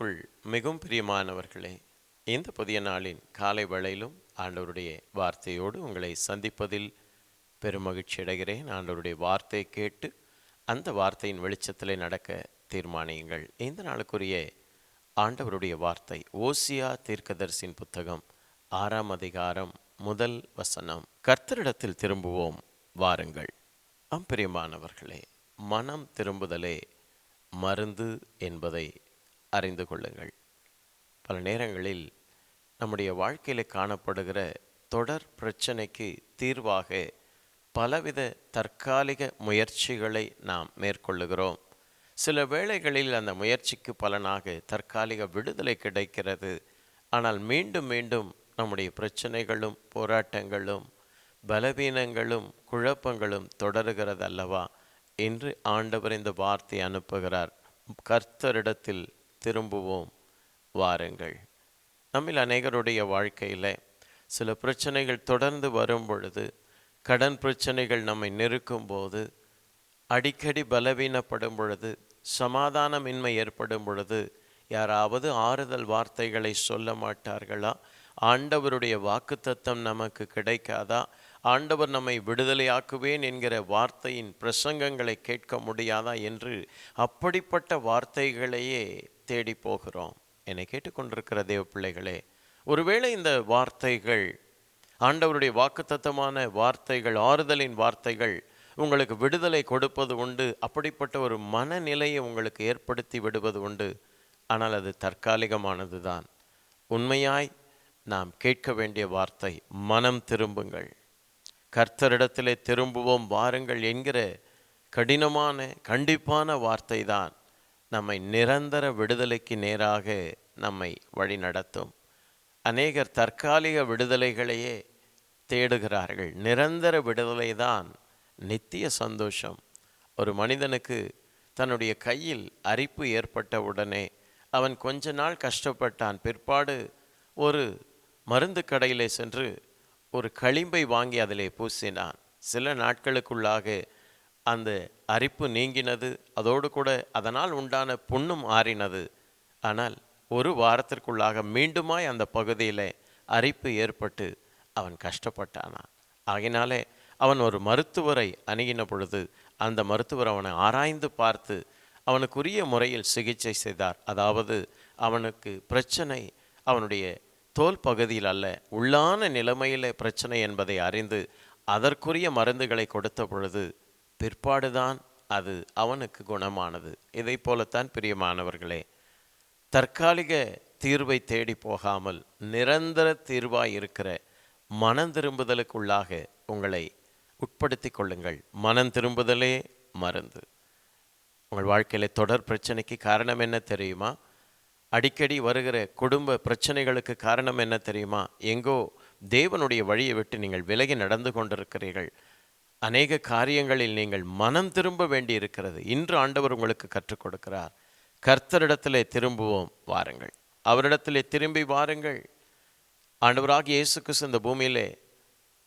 கர்த்தருக்குள் மிகவும் பிரியமானவர்களே இந்த புதிய நாளின் காலை வேளையிலும் ஆண்டவருடைய வார்த்தையோடு உங்களை சந்திப்பதில் பெருமகிழ்ச்சி அடைகிறேன். ஆண்டவருடைய வார்த்தையை கேட்டு அந்த வார்த்தையின் வெளிச்சத்திலே நடக்க தீர்மானியுங்கள். இந்த நாளுக்குரிய ஆண்டவருடைய வார்த்தை ஓசியா தீர்க்கதரிசின் புத்தகம் ஆறாம் அதிகாரம் முதல் வசனம். கர்த்தரிடத்தில் திரும்புவோம் வாருங்கள். அம்பிரியமானவர்களே மனம் திரும்புதலே மருந்து என்பதை அறிந்து கொள்ளுங்கள். பல நேரங்களில் நம்முடைய வாழ்க்கையில் காணப்படுகிற தொடர் பிரச்சனைக்கு தீர்வாக பலவித தற்காலிக முயற்சிகளை நாம் மேற்கொள்ளுகிறோம். சில வேளைகளில் அந்த முயற்சிக்கு பலனாக தற்காலிக விடுதலை கிடைக்கிறது. ஆனால் மீண்டும் மீண்டும் நம்முடைய பிரச்சனைகளும் போராட்டங்களும் பலவீனங்களும் குழப்பங்களும் தொடருகிறது அல்லவா என்று ஆண்டவர் இந்த வார்த்தை அனுப்புகிறார். கர்த்தரிடத்தில் திரும்புவோம். வாருங்கள். நம்மில் அநேகருடைய வாழ்க்கையில் சில பிரச்சனைகள் தொடர்ந்து வரும் பொழுது கடன் பிரச்சனைகள் நம்மை நெருக்கும் போது அடிக்கடி பலவீனப்படும் பொழுது சமாதானமின்மை ஏற்படும் பொழுது யாராவது ஆறுதல் வார்த்தைகளை சொல்ல மாட்டார்களா? ஆண்டவருடைய வாக்குத்தத்தம் நமக்கு கிடைக்காதா? ஆண்டவர் நம்மை விடுதலையாக்குவேன் என்கிற வார்த்தையின் பிரசங்கங்களை கேட்க முடியாதா? என்று அப்படிப்பட்ட வார்த்தைகளையே தேடி போகிறோம். என்னை கேட்டுக்கொண்டிருக்கிற தேவ பிள்ளைகளே ஒருவேளை இந்த வார்த்தைகள் ஆண்டவருடைய வாக்குத்தத்தமான வார்த்தைகள் ஆறுதலின் வார்த்தைகள் உங்களுக்கு விடுதலை கொடுப்பது உண்டு அப்படிப்பட்ட ஒரு மனநிலையை உங்களுக்கு ஏற்படுத்தி விடுவது உண்டு. ஆனால் அது தற்காலிகமானது தான் உண்மையாய் நாம் கேட்க வேண்டிய வார்த்தை மனம் திரும்புங்கள். கர்த்தரிடத்திலே திரும்புவோம் வாருங்கள் என்கிற கடினமான கண்டிப்பான வார்த்தை தான் நம்மை நிரந்தர விடுதலைக்கு நேராக நம்மை வழிநடத்தும். அநேகர் தற்காலிக விடுதலைகளையே தேடுகிறார்கள். நிரந்தர விடுதலை தான் நித்திய சந்தோஷம். ஒரு மனிதனுக்கு தன்னுடைய கையில் அரிப்பு ஏற்பட்ட உடனே அவன் கொஞ்ச நாள் கஷ்டப்பட்டான். பிற்பாடு ஒரு மருந்து கடையிலே சென்று ஒரு களிம்பை வாங்கி அதிலே பூசினான். சில நாட்களுக்குள்ளாக அந்த அரிப்பு நீங்கினது அதோடு கூட அதனால் உண்டான புண்ணும் ஆறினது. ஆனால் ஒரு வாரத்திற்குள்ளாக மீண்டுமாய் அந்த பகுதியில் அரிப்பு ஏற்பட்டு அவன் கஷ்டப்பட்டானான். ஆகினாலே அவன் ஒரு மருத்துவரை அணுகின பொழுது அந்த மருத்துவர் அவனை ஆராய்ந்து பார்த்து அவனுக்குரிய முறையில் சிகிச்சை செய்தார். அதாவது அவனுக்கு பிரச்சனை அவனுடைய தோல் பகுதியில் அல்ல உள்ளான நிலைமையில பிரச்சனை என்பதை அறிந்து அதற்குரிய மருந்துகளை கொடுத்த பொழுது பிற்பாடுதான் அது அவனுக்கு குணமானது. இதை போலத்தான் பிரியமானவர்களே தற்காலிக தீர்வை தேடி போகாமல் நிரந்தர தீர்வாய் இருக்கிற மனம் திரும்புதலுக்குள்ளாக உங்களை உட்படுத்தி கொள்ளுங்கள். மனம் திரும்புதலே மருந்து. உங்கள் வாழ்க்கையில் தொடர் பிரச்சனைக்கு காரணம் என்ன தெரியுமா? அடிக்கடி வருகிற குடும்ப பிரச்சனைகளுக்கு காரணம் என்ன தெரியுமா? எங்கோ தேவனுடைய வழியை விட்டு நீங்கள் விலகி நடந்து கொண்டிருக்கிறீர்கள். அநேக காரியங்களில் நீங்கள் மனம் திரும்ப வேண்டி இருக்கிறது இன்று ஆண்டவர் உங்களுக்கு கற்றுக் கொடுக்கிறார். கர்த்தரிடத்திலே திரும்புவோம் வாருங்கள். அவரிடத்திலே திரும்பி வாருங்கள். ஆண்டவராக இயேசு கிறிஸ்து இந்த பூமியிலே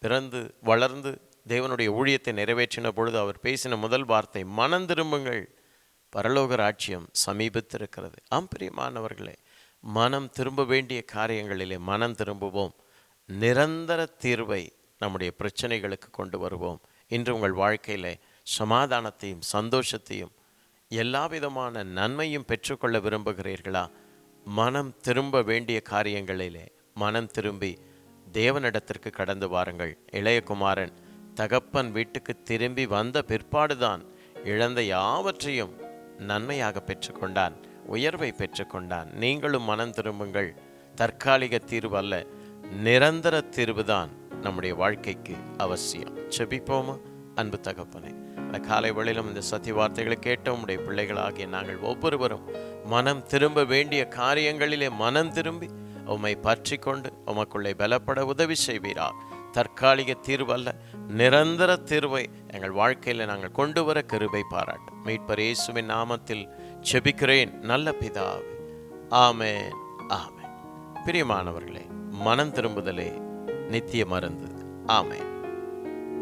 பிறந்து வளர்ந்து தேவனுடைய ஊழியத்தை நிறைவேற்றின பொழுது அவர் பேசின முதல் வார்த்தை மனம் திரும்புங்கள். பரலோக ராட்சியம் சமீபித்திருக்கிறது. ஆம் பிரியமானவர்களே மனம் திரும்ப வேண்டிய காரியங்களிலே மனம் திரும்புவோம். நிரந்தர தீர்வை நம்முடைய பிரச்சனைகளுக்கு கொண்டு வருவோம். இன்று உங்கள் வாழ்க்கையிலே சமாதானத்தையும் சந்தோஷத்தையும் எல்லா விதமான நன்மையும் பெற்றுக்கொள்ள விரும்புகிறீர்களா? மனம் திரும்ப வேண்டிய காரியங்களிலே மனம் திரும்பி தேவனிடத்திற்கு கடந்து வாருங்கள். இளையகுமாரன் தகப்பன் வீட்டுக்கு திரும்பி வந்த பிற்பாடுதான் இழந்த யாவற்றையும் நன்மையாக பெற்றுக்கொண்டான் உயர்வை பெற்றுக்கொண்டான். நீங்களும் மனம் திரும்புங்கள். தற்காலிக தீர்வு அல்ல நிரந்தர தீர்வுதான் நம்முடைய வாழ்க்கைக்கு அவசியம். செபிப்போமா அன்பு தகப்பனே இந்த காலை வேளையிலும் இந்த சத்திய வார்த்தைகளை கேட்ட உடைய பிள்ளைகளாகிய நாங்கள் ஒவ்வொருவரும் மனம் திரும்ப வேண்டிய காரியங்களிலே மனம் திரும்பி உம்மை பற்றி கொண்டு உமக்குள்ளே பலப்பட உதவி செய்வீரா. தற்காலிக தீர்வல்ல நிரந்தர தீர்வை எங்கள் வாழ்க்கையில் நாங்கள் கொண்டு வர கிருபை பாராட்டும் மீட்பர் இயேசுவின் நாமத்தில் செபிக்கிறேன் நல்ல பிதாவே. ஆமேன் ஆமேன். பிரியமானவர்களே மனம் திரும்புதலே நித்திய மருந்து. ஆமேன்.